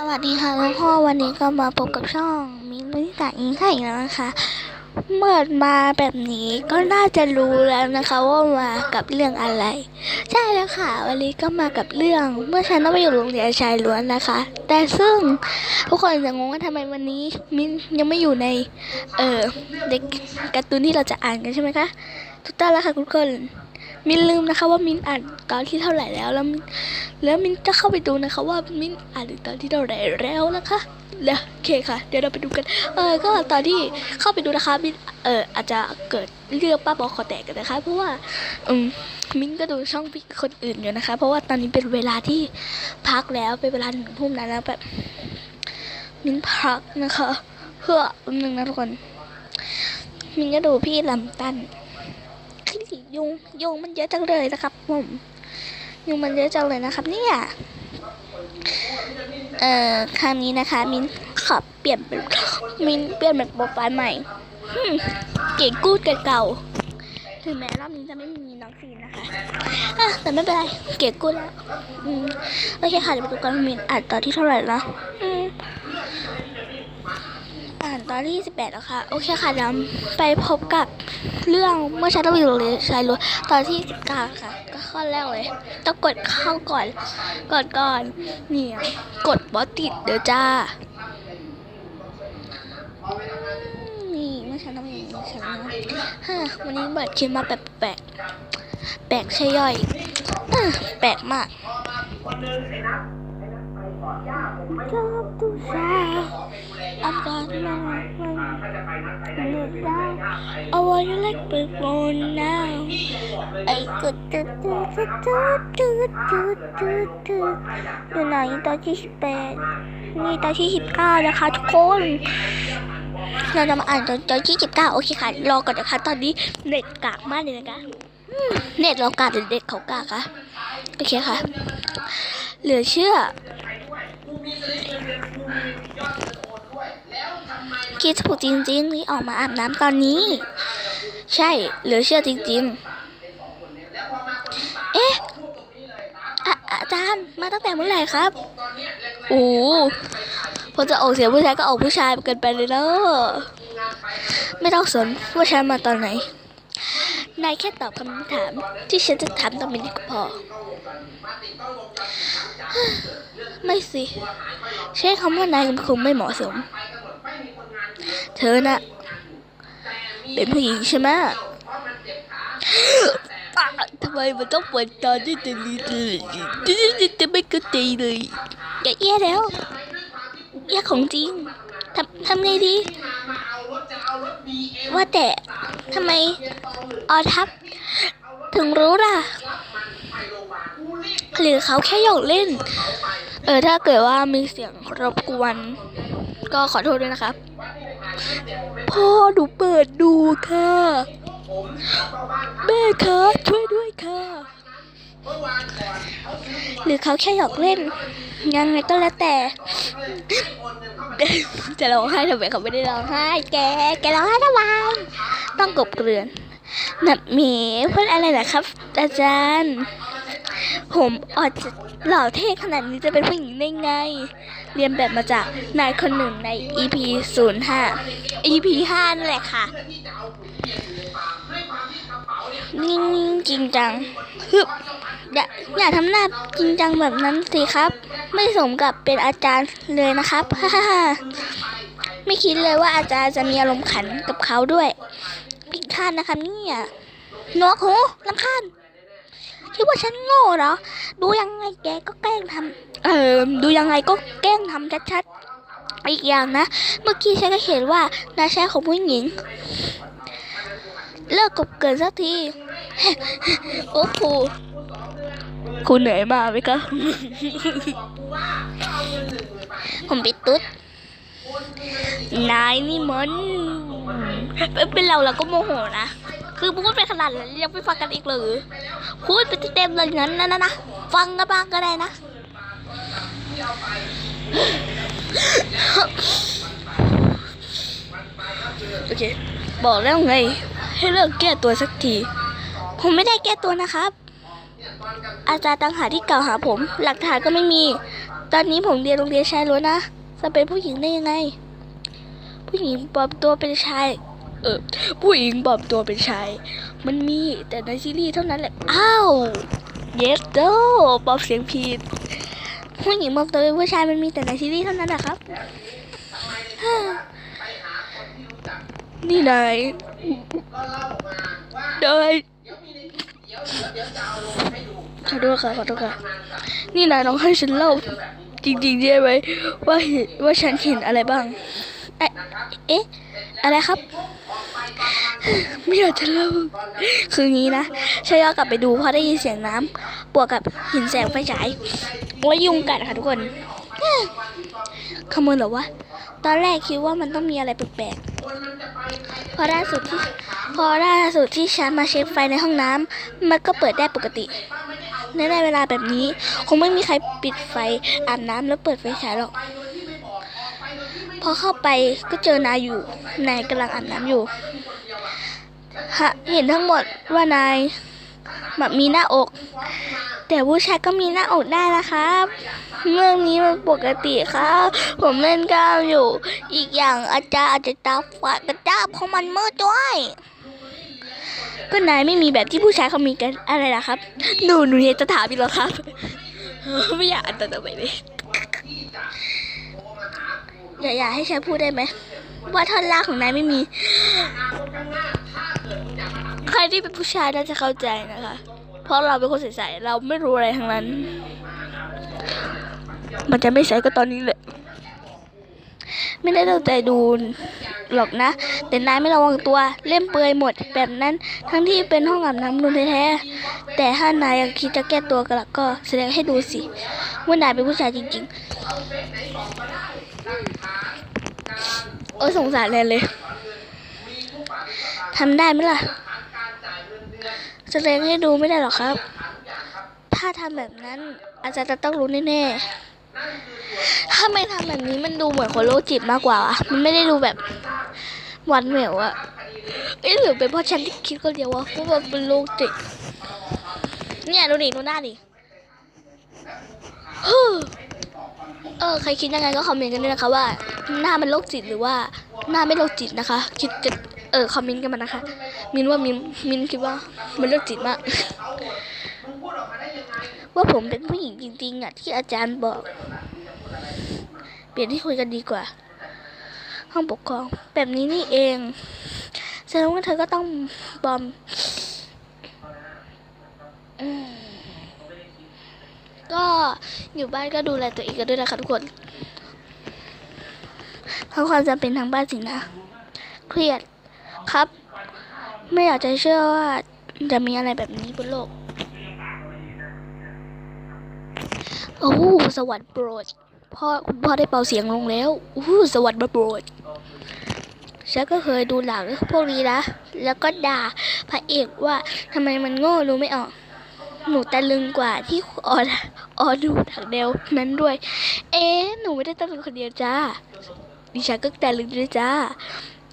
สวัสดีค่ะทุกคนวันนี้ก็มาพบกับช่องมินมิสาอิงค่ะอีกแล้วนะคะเมื่อมาแบบนี้ก็น่าจะรู้แล้วนะคะว่ามากับเรื่องอะไร ใช่แล้วค่ะ วันนี้ก็มากับเรื่องเมื่อฉันต้องไปอยู่โรงเรียนชายล้วนนะคะ แต่ซึ่งทุกคนจะงงว่าทำไมวันนี้มินยังไม่อยู่ใน เออเด็กการ์ตูนที่เราจะอ่านกันใช่ไหมคะถูกต้องแล้วค่ะทุกคน มินลืมนะคะว่ามินอ่านตอนที่เท่าไหร่แล้ว แล้วมินแล้วมินก็เข้าไปดูนะคะ ว่ามินอ่านตอนที่เท่าไหร่แล้วนะคะแล้วโอเคค่ะ เดี๋ยวเราไปดูกัน เออก็ตอนที่เข้าไปดูนะคะมินเอออาจจะเกิดเรื่องป้าบอคอแตกกันนะคะ เพราะว่าอืมมินก็ดูช่องพี่คนอื่นอยู่นะคะ เพราะว่าตอนนี้เป็นเวลาที่พักแล้วเป็นเวลาหนึ่งทุ่มแล้วนะแบบมินพักนะคะ เพื่อแป๊บนึงนะทุกคนมินก็ดูพี่ลำตัน ยุงยุงมันเยอะจังเลยนะครับผมยุงมันเยอะจังเลยนะครับเนี่ยเอ่อครั้งนี้นะคะ มินขอเปลี่ยนเป็นมินเปลี่ยนเป็นโปรไฟล์ใหม่เก๋กูดเก่าถึงแม้รอบนี้จะไม่มีน้องซีนนะคะอะแต่ไม่เป็นไร เก๋กูดแล้วอืมโอเคค่ะเดี๋ยวไปดูกันว่ามินอ่านตอนที่เท่าไหร่แล้วอืมอ่าน ตอนที่18แล้วค่ะ โอเคค่ะเดี๋ยวไปพบกับเรื่องเมื่อฉันต้องอยู่โรงเรียนชายล้วนตอนที่สิบเก้าค่ะ ก็ข้อแรกเลย ต้องกดเข้าก่อน ก่อนก่อนเนี่ยกดบอสติดเดี๋ยวจ้า นี่เมื่อฉันต้องอยู่โรงเรียนชายล้วนฮะวันนี้เบิดคิดมาแปลกแปลกแปลกใช่ย่อยแปลกมากชอบตุชา อากาศมันมันมันได้ I want you like before now ไอ้กดจุดจุดจุดจุดจุดจุดจุดจุดอยู่ไหนตอนที่สิบแปดนี่ตอนที่สิบเก้านะคะทุกคนเราจะมาอ่านตอนตอนที่สิบเก้าโอเคค่ะ รอก่อนนะคะ ตอนนี้เน็ตกากมากเลยนะคะเน็ตเรากากหรือเน็ตเขากากคะโอเคค่ะ เหลือเชื่อ คิดถูกจริงๆที่ออกมาอาบน้ำตอนนี้ ใช่เหลือเชื่อจริง ๆ เอ๊ะอาจารย์มาตั้งแต่เมื่อไหร่ครับ โอ้พอจะออกเสียงผู้ชายก็ออกผู้ชายเกินไปเลยเนอะไม่ต้องสนว่าฉันมาตอนไหน นายแค่ตอบคำถามที่ฉันจะถามต่อนนี้ก็พอ ไม่สิ ใช้คำว่านายคงไม่เหมาะสม เธอน่ะ เป็นผู้หญิงใช่ไหมทำไมมันต้องเปิดตอนที่จะรีเลยจะไม่กระตีเลยอย่าแย่แล้วแย่ของจริงทำทำไงดี ว่าแต่ทำไมออทับ ถึงรู้ล่ะ หรือเขาแค่หยอกเล่น เออถ้าเกิดว่ามีเสียงรบกวน ก็ขอโทษด้วยนะครับ พ่อหนูเปิดดูค่ะ แม่คะช่วยด้วยค่ะ หรือเขาแค่หยอกเล่น ยังไงก็แล้วแต่ จะร้องไห้ทำไมเขาไม่ได้ร้องไห้ แก แกร้องไห้ทำไมต้องกบเกลื่อนหนับหมีพูดอะไรนะครับ อาจารย์ ผมอาจจะหล่อเท่ขนาดนี้จะเป็นผู้หญิงได้ไง เรียนแบบมาจากนายคนหนึ่งใน EP 05 EP 5นั่นแหละค่ะ นิ่งจริงจังฮึบอย่าอย่าทำหน้าจริงจังแบบนั้นสิครับ ไม่สมกับเป็นอาจารย์เลยนะครับฮ่าฮ่าไม่คิดเลยว่าอาจารย์จะมีอารมณ์ขันกับเขาด้วยผิดคาดนะครับเนี่ยนวกหูลำคาญ คิดว่าฉันโง่เหรอ ดูยังไงแกก็แกล้งทำเออดูยังไงก็แกล้งทำชัดๆ อีกอย่างนะ เมื่อกี้ฉันก็เห็นว่านายชายของผู้หญิง เลิกกบเกินสักที โอ้ครูครูเหนื่อยมากไหมคะผมปิดตุ๊ด นายนี่มันเป็นเราเราก็โมโหนะ คือพูดไปขนาดนั้นยังไม่ฟังกันอีกเลยพูดไปเต็มเลยงั้นนะนะนะฟังกันบ้างก็ได้นะโอเค บอกแล้วไง ให้เลิกแก้ตัวสักที ผมไม่ได้แก้ตัวนะครับ อาจารย์ต่างหากที่กล่าวหาผม หลักฐานก็ไม่มี ตอนนี้ผมเรียนโรงเรียนชายล้วนนะ จะเป็นผู้หญิงได้ยังไง ผู้หญิงปลอมตัวเป็นชาย เออ ผู้หญิงปลอมตัวเป็นชาย มันมีแต่ในซีรีส์เท่านั้นแหละ อ้าวเยสโดปลอมเสียงผิด ผู้หญิงปลอมตัวเป็นผู้ชายมันมีแต่ในซีรีส์เท่านั้นนะครับ นี่นายนายขอโทษค่ะขอโทษค่ะ นี่นายลองให้ฉันเล่า จริงๆใช่ไหมว่าเห็นว่าฉันเห็นอะไรบ้าง เอ๊ะเอ๊ะอะไรครับ ไม่อยากจะเล่าคืองี้นะฉันย้อนกลับไปดูเพราะได้ยินเสียงน้ำบวกกับหินแสงไฟฉายว่ายุงกัดค่ะทุกคนขโมยเหรอวะ ตอนแรกคิดว่ามันต้องมีอะไรแปลกๆ พอล่าสุดที่ พอล่าสุดที่ฉันมาเช็คไฟในห้องน้ำมันก็เปิดได้ปกติ ในในเวลาแบบนี้ คงไม่มีใครปิดไฟอาบน้ำแล้วเปิดไฟฉายหรอก พอเข้าไปก็เจอนายอยู่ นายกำลังอาบน้ำอยู่ฮะเห็นทั้งหมดว่านายแบบมีหน้าอก แต่ผู้ชายก็มีหน้าอกได้นะครับ เรื่องนี้มันปกติครับ ผมเล่นกล้ามอยู่ อีกอย่างอาจารย์อาจจะตาฝาดกระจ้าเพราะมันมืดด้วย ก็นายไม่มีแบบที่ผู้ชายเขามีกันอะไรล่ะครับ หนูหนูเนี่ยจะถามอีกแล้วครับ ไม่อยากอ่านต่อไปเลยอย่าอย่าให้ฉันพูดได้ไหมว่าท่อนล่างของนายไม่มี ใครที่เป็นผู้ชายน่าจะเข้าใจนะคะ เพราะเราเป็นคนใสๆเราไม่รู้อะไรทั้งนั้น มันจะไม่ใสก็ตอนนี้แหละ ไม่ได้ตั้งใจดูหรอกนะ แต่นายไม่ระวังตัวเล่มเปลือยหมดแบบนั้นทั้งที่เป็นห้องอาบน้ำนูนแท้ๆแต่ถ้านายยังคิดจะแก้ตัวกันละก็แสดงให้ดูสิว่านายเป็นผู้ชายจริง ๆ โอ้สงสารแนเลยทำได้ไหมล่ะ แสดงให้ดูไม่ได้หรอกครับ ถ้าทำแบบนั้นอาจารย์จะต้องรู้แน่ๆ ถ้าไม่ทำแบบนี้มันดูเหมือนคนโรคจิตมากกว่าอะมันไม่ได้ดูแบบหวานแหววอะเอ้ยหรือเป็นเพราะฉันที่คิดก็เดียวว่าว่ามันเป็นโรคจิต เนี่ยดูดิดูหน้าดิฮึเออใครคิดยังไงก็คอมเมนต์กันด้วยนะคะว่า หน้ามันโรคจิตหรือว่าหน้าไม่โรคจิตนะคะ คิดจะเออคอมเมนต์กันมานะคะ มินว่ามินมินคิดว่ามันโรคจิตมาก ว่าผมเป็นผู้หญิงจริงๆอะที่อาจารย์บอก เปลี่ยนที่คุยกันดีกว่า ห้องปกครอง แบบนี้นี่เองแสดงว่าเธอก็ต้องบอมก็อยู่บ้านก็ดูแลตัวเองกันด้วยนะคะทุกคนเพราะความจำเป็นทางบ้านสินะ เครียดครับ ไม่อยากจะเชื่อว่าจะมีอะไรแบบนี้บนโลก โอ้สวรรค์โปรดพ่อคุณพ่อได้เป่าเสียงลงแล้วอู้สวรรค์มาโปรดฉันก็เคยดูหนังพวกนี้นะแล้วก็ด่าพระเอกว่าทำไมมันโง่ดูไม่ออก หนูตะลึงกว่าที่ออดออดูหนังแนวนั้นด้วย เอ๊หนูไม่ได้ตะลึงคนเดียวจ้าดิฉันก็ตะลึงด้วยจ้า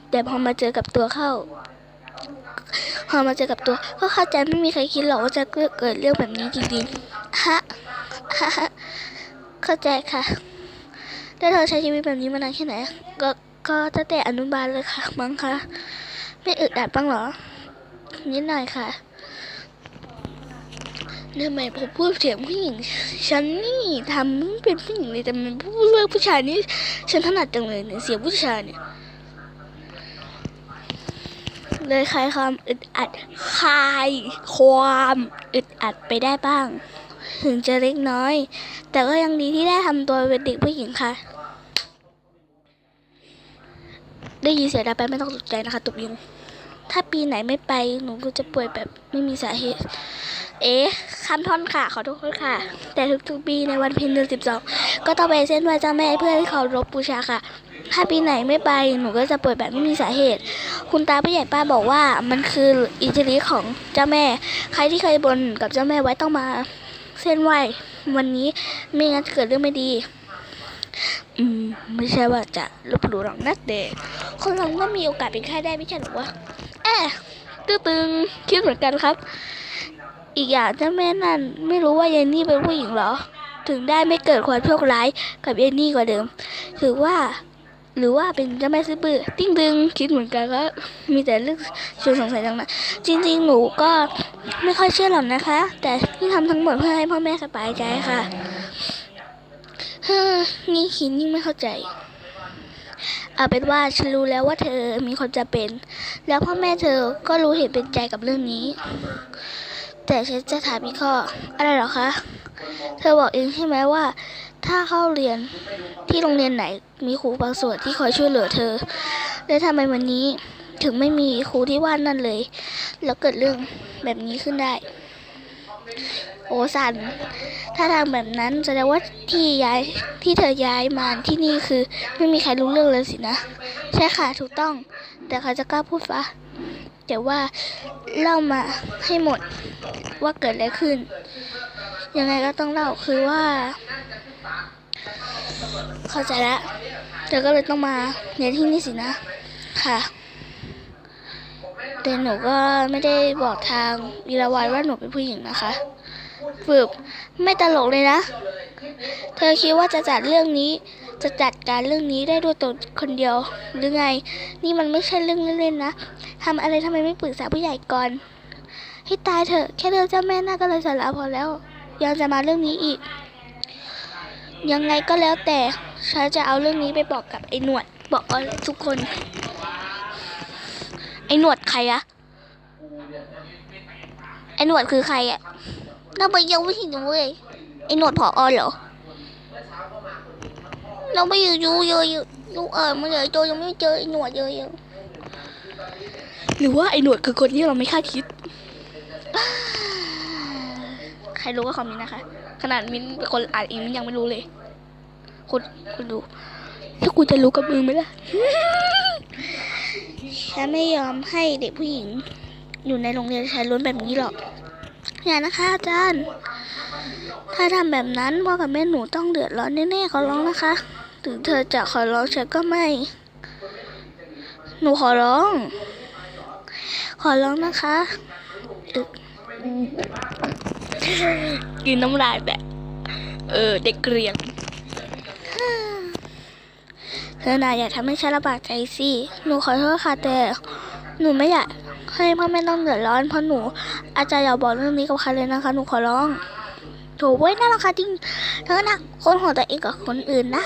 แต่พอมาเจอกับตัวเข้า พอมาเจอกับตัวก็เข้าใจไม่มีใครคิดหรอกว่าจะเกิดเรื่องแบบนี้จริงๆฮะ เข้าใจค่ะ แล้วเธอใช้ชีวิตแบบนี้มานานแค่ไหน ก็ก็ตั้งแต่อนุบาลเลยค่ะ มั้งคะ ไม่อึดอัดบ้างเหรอ นิดหน่อยค่ะทำไมผมพูดเสียงผู้หญิง ฉันนี่ทำเป็นผู้หญิงเลยแต่มันพูดเรื่องผู้ชายนี่ฉันถนัดจังเลยเนี่ยเสียงผู้ชายเนี่ยเลยคลายความอึดอัดคลายความอึดอัดไปได้บ้าง ถึงจะเล็กน้อย แต่ก็ยังดีที่ได้ทำตัวเป็นเด็กผู้หญิงค่ะ ได้ยินเสียงดังไปไม่ต้องตกใจนะคะตุบยุงถ้าปีไหนไม่ไปหนูก็จะป่วยแบบไม่มีสาเหตุ เอ๊ะคำท่อนค่ะ ขอโทษค่ะ แต่ทุกๆปีในวันเพ็ญเดือนสิบสองก็ต้องไปเส้นไหว้เจ้าแม่เพื่อให้เขารบบูชาค่ะ ถ้าปีไหนไม่ไปหนูก็จะป่วยแบบไม่มีสาเหตุ คุณตาผู้ใหญ่ป้าบอกว่ามันคืออิทธิฤทธิ์ของเจ้าแม่ ใครที่เคยบนกับเจ้าแม่ไว้ต้องมา เส้นไหววันนี้ไม่งั้นจะเกิดเรื่องไม่ดี อืม ไม่ใช่ว่าจะลบหลู่หรอกนะแต่คนเราก็มีโอกาสเป็นไข้ได้ไม่ใช่หรอวะแอะตื้อตึงคิดเหมือนกันครับ อีกอย่างเจ้าแม่นั่นไม่รู้ว่ายายนี่เป็นผู้หญิงหรอ ถึงได้ไม่เกิดความโชคร้ายกับเยนนี่กว่าเดิม ถือว่าหรือว่าเป็นเจ้าแม่ซื้อปือติ้งดึงคิดเหมือนกันก็มีแต่เรื่องชวนสงสัยทั้งนั้นจริง ๆ หนูก็ ไม่ค่อยเชื่อหรอกนะคะ แต่ที่ทำทั้งหมดเพื่อให้พ่อแม่สบายใจค่ะฮ้อนี่คิดยิ่งไม่เข้าใจเอาเป็นว่าฉันรู้แล้วว่าเธอมีความจำเป็น แล้วพ่อแม่เธอก็รู้เห็นเป็นใจกับเรื่องนี้ แต่ฉันจะถามอีกข้อ อะไรหรอคะ เธอบอกเองใช่ไหมว่า ถ้าเข้าเรียนที่โรงเรียนไหนมีครูบางส่วนที่คอยช่วยเหลือเธอ แล้วทำไมวันนี้ ถึงไม่มีครูที่ว่านั่นเลย แล้วเกิดเรื่องแบบนี้ขึ้นได้ โอสัน ถ้าทางแบบนั้นแสดงว่าที่ย้ายที่เธอย้ายมาที่นี่คือ ไม่มีใครรู้เรื่องเลยสินะ ใช่ค่ะถูกต้อง แต่ใครจะกล้าพูดฟะแต่ว่าเล่ามาให้หมดว่าเกิดอะไรขึ้น ยังไงก็ต้องเล่าคือว่า เข้าใจแล้วเธอก็เลยต้องมาเรียนที่นี่สินะ ค่ะ แต่หนูก็ไม่ได้บอกทางวีรวันว่าหนูเป็นผู้หญิงนะคะฝึกไม่ตลกเลยนะ เธอคิดว่าจะจัดเรื่องนี้ จะจัดการเรื่องนี้ได้ด้วยตัวคนเดียวหรือไง นี่มันไม่ใช่เรื่องเล่นๆนะทำอะไรทำไมไม่ปรึกษาผู้ใหญ่ก่อนให้ตายเถอะแค่เรื่องเจ้าแม่น่าก็เลยสาระพอแล้ว ยังจะมาเรื่องนี้อีก ยังไงก็แล้วแต่ฉันจะเอาเรื่องนี้ไปบอกกับไอ้หนวดบอกเอาทุกคน หนวดใครอะไอ้หนวดคือใครอะเราไปยังไม่เห็นเลยไอ้หนวดผออเหรอเราไม่อยู่ยูเยอะอยู่ยูเออมาเลยโจยังไม่เจอไอ้หนวดเยอะหรือว่าไอ้หนวดคือคนที่เราไม่คาดคิด ใครรู้ก็คอมเมนต์นะคะ ขนาดมินเป็นคนอ่านเองมินยังไม่รู้เลย คุณคุณดู ถ้ากูจะรู้กับมือไหมล่ะ ฉันไม่ยอมให้เด็กผู้หญิง อยู่ในโรงเรียนชายล้วนแบบนี้หรอกอย่านะคะอาจารย์ ถ้าทำแบบนั้นพ่อกับแม่หนูต้องเดือดร้อนแน่ๆขอร้องนะคะ ถึงเธอจะขอร้องฉันก็ไม่ หนูขอร้อง ขอร้องนะคะกินน้ำลายแบบ เออ เด็กเรียน เธอน่ะอย่าทำให้ฉันลำบากใจสิ หนูขอโทษค่ะแต่หนูไม่อยากให้พ่อแม่ต้องเดือดร้อนเพราะหนู อาจารย์อย่าบอกเรื่องนี้กับใครเลยนะคะ หนูขอร้องโถูกไว้ยน่ารักค่ะจริง เธอนะคนของตัวเองกับคนอื่นนะ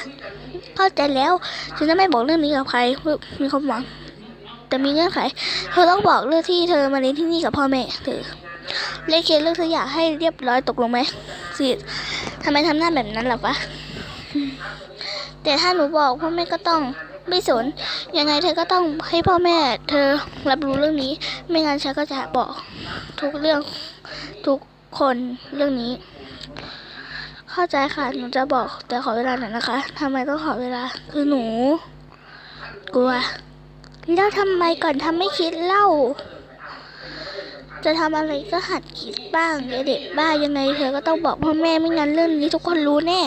เข้าใจแล้วฉันจะไม่บอกเรื่องนี้กับใครเพื่อมีความหวัง แต่มีเงื่อนไข เธอต้องบอกเรื่องที่เธอมาเรียนที่นี่กับพ่อแม่เธอเลขเคเรื่องเธออยากให้เรียบร้อยตกลงไหมสิทำไมทำหน้าแบบนั้นล่ะวะ แต่ถ้าหนูบอกพ่อแม่ก็ต้องไม่สน ยังไงเธอก็ต้องให้พ่อแม่ เธอรับรู้เรื่องนี้ ไม่งั้นฉันก็จะบอกทุกเรื่องทุกคนเรื่องนี้ เข้าใจค่ะ หนูจะบอกแต่ขอเวลาหน่อยนะคะทำไมต้องขอเวลา คือหนู กลัว แล้วทำไมก่อนทำไม่คิดเล่า จะทำอะไรก็หัดคิดบ้างเด็กบ้ายังไงเธอก็ต้องบอกพ่อแม่ไม่งั้นเรื่องนี้ทุกคนรู้แน่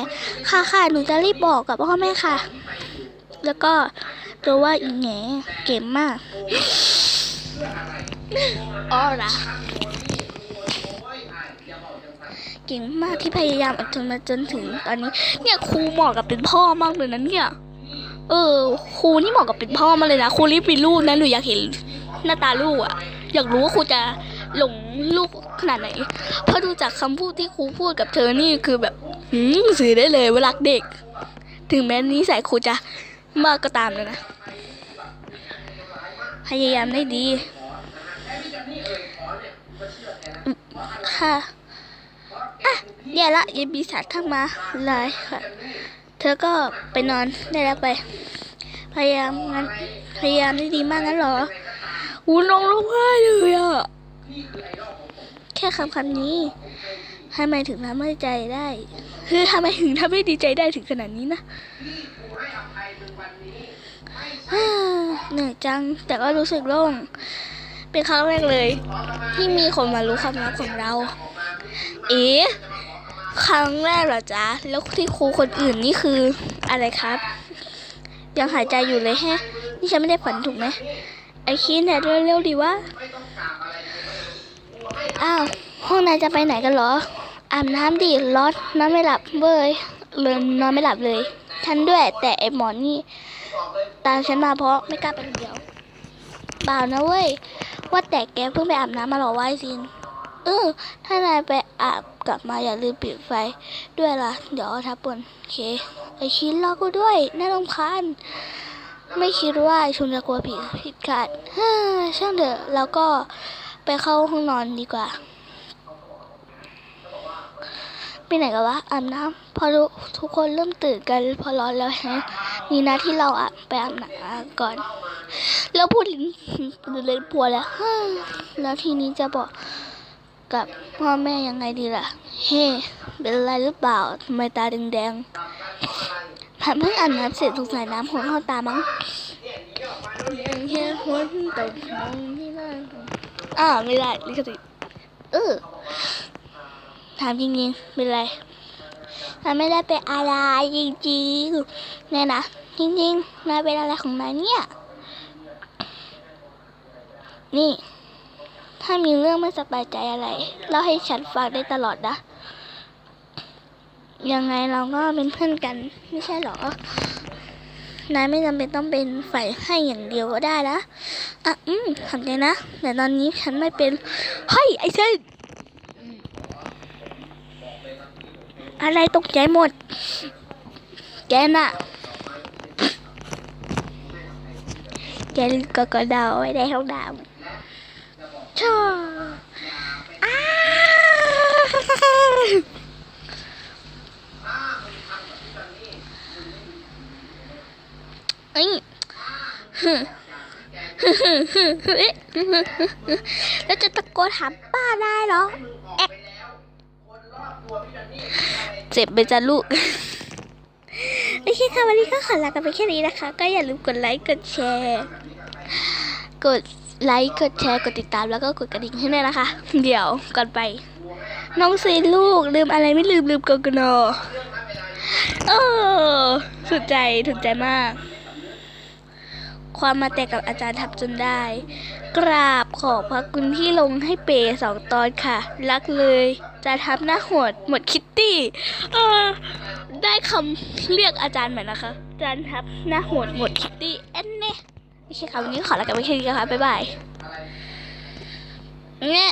ค่ะค่ะหนูจะรีบบอกกับพ่อแม่ค่ะ แล้วก็ตัวว่าอีแงเก่งมากอ๋อละเก่งมากที่พยายามอดทนมาจนถึงตอนนี้ เนี่ยครูเหมาะกับเป็นพ่อมากเลยนะเนี่ย เออครูนี่เหมาะกับเป็นพ่อมาเลยนะครูรีบมีลูกนะหนูอยากเห็นหน้าตาลูกอะอยากรู้ว่าครูจะ หลงลูกขนาดไหน เพราะดูจากคำพูดที่ครูพูดกับเธอนี่คือแบบหืมสื่อได้เลยว่ารักเด็ก ถึงแม้นิสัยครูจะมากก็ตามเลยนะ พยายามได้ดี ค่ะอะเดี๋ยละยายปีศาจทักมาเลยค่ะ เธอก็ไปนอนได้แล้วไป พยายามงั้นพยายามได้ดีมากงั้นเหรออูน้องร้องไห้เลยอะ แค่คำคำนี้ทำไมถึงทำให้ใจได้คือทำไมถึงทำให้ดีใจได้ถึงขนาดนี้นะเหนื่อยจัง แต่ก็รู้สึกโล่ง เป็นครั้งแรกเลย ที่มีคนมารู้ความลับของเรา เอ๊ะครั้งแรกเหรอจ๊ะ แล้วที่ครูคนอื่นนี่คืออะไรครับ ยังหายใจอยู่เลยแฮะ นี่ฉันไม่ได้ฝันถูกไหมไอคินเนี่ยเร็วๆดีวะ อ้าว ห้องนายจะไปไหนกันเหรอ อาบน้ำดิร้อนนอนไม่หลับเว้ยเลยนอนไม่หลับเลย ฉันด้วย แต่ไอหมอนนี่ ตามฉันมาเพราะไม่กล้าไปคนเดียวเปล่านะเว้ย ว่าแต่แกเพิ่งไปอาบน้ำมาหรอวะไอซินเออถ้านายไปอาบกลับมาอย่าลืมปิดไฟด้วยละ่ะ เดี๋ยวทับปนโอเค ไอชินรอกูด้วย น่ารำคาญไม่คิดว่าชุนจะกลัวผีผิดขาดฮ่าช่างเถอะ แล้วก็ ไปเข้าห้องนอนดีกว่าไปไหนกันวะอาบน้ำพอทุกทุกคนเริ่มตื่นกัน พอร้อนแล้วฮะมีหน้าที่เราอะไปอาบน้ำก่อน แล้วพูดลิ้นเล่นพัวแล้วแล้วทีนี้จะบอกกับพ่อแม่ยังไงดีล่ะ เฮ้ เป็นอะไรหรือเปล่าทำไมตาแดงๆผ่านเพิ่งอาบน้ำเสร็จสงสัยน้ำหัวเข้าตามั้งยังแค่ฝนตกลง อ่าไม่ได้ลิขสิทธิ์เออถามจริงๆเป็นไรนายไม่ได้เป็นอะไรจริงๆเนี่ยนะจริงๆนายเป็นอะไรของนายเนี่ย นี่ ถ้ามีเรื่องไม่สบายใจอะไรเล่าให้ฉันฟังได้ตลอดนะ ยังไงเราก็เป็นเพื่อนกัน ไม่ใช่หรอ นายไม่จำเป็นต้องเป็นฝ่ายให้อย่างเดียวก็ได้นะอะอืมทำใจนะ แต่ตอนนี้ฉันไม่เป็นเฮ้ยไอ้เช่นอะไรตกใจหมด แกน่ะ แกลืมกกระเดาไว้ในห้องน้ำชออ้า เอ้ยฮึแล้วจะตะโกนถามป้าได้เหรอแอกเจ็บไปจ้ะลูกโอเคค่ะวันนี้ก็ขอลากันไปแค่นี้นะคะ ก็อย่าลืมกดไลค์กดแชร์ กดไลค์กดแชร์กดติดตามแล้วก็กดกระดิ่งให้ด้วยนะคะ เดี๋ยวก่อนไป น้องซีลูกลืมอะไรไม่ลืมลืมกกนเออสุดใจถูกใจมาก ความมาแต่กับอาจารย์ทับจนได้ กราบขอบพระคุณที่ลงให้เปย์สองตอนค่ะ รักเลยจะทับหน้าโหดหมดคิตตี้เออได้คำเรียกอาจารย์ใหม่นะคะ อาจารย์ทับหน้าโหดหมดคิตตี้เอ็นเน่ไม่ใช่ค่ะวันนี้ขอลากันไปแค่นี้นะคะบ๊ายบายเนี่ย